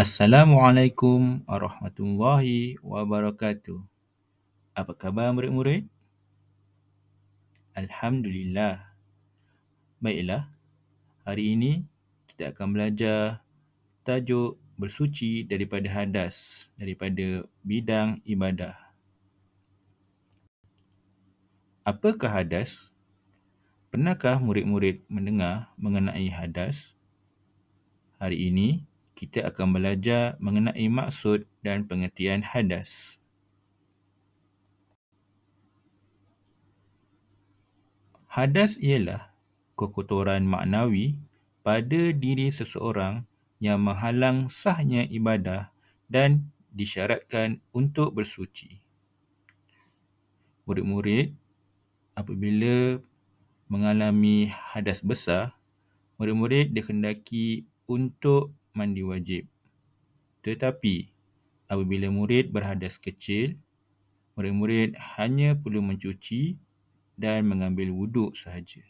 Assalamualaikum warahmatullahi wabarakatuh. Apa khabar murid-murid? Alhamdulillah. Baiklah, hari ini kita akan belajar tajuk bersuci daripada hadas, daripada bidang ibadah. Apakah hadas? Pernahkah murid-murid mendengar mengenai hadas? Hari ini kita akan belajar mengenai maksud dan pengertian hadas. Hadas ialah kekotoran maknawi pada diri seseorang yang menghalang sahnya ibadah dan disyaratkan untuk bersuci. Murid-murid apabila mengalami hadas besar, murid-murid dikendaki untuk mandi wajib. Tetapi apabila murid berhadas kecil, murid-murid hanya perlu mencuci dan mengambil wuduk sahaja.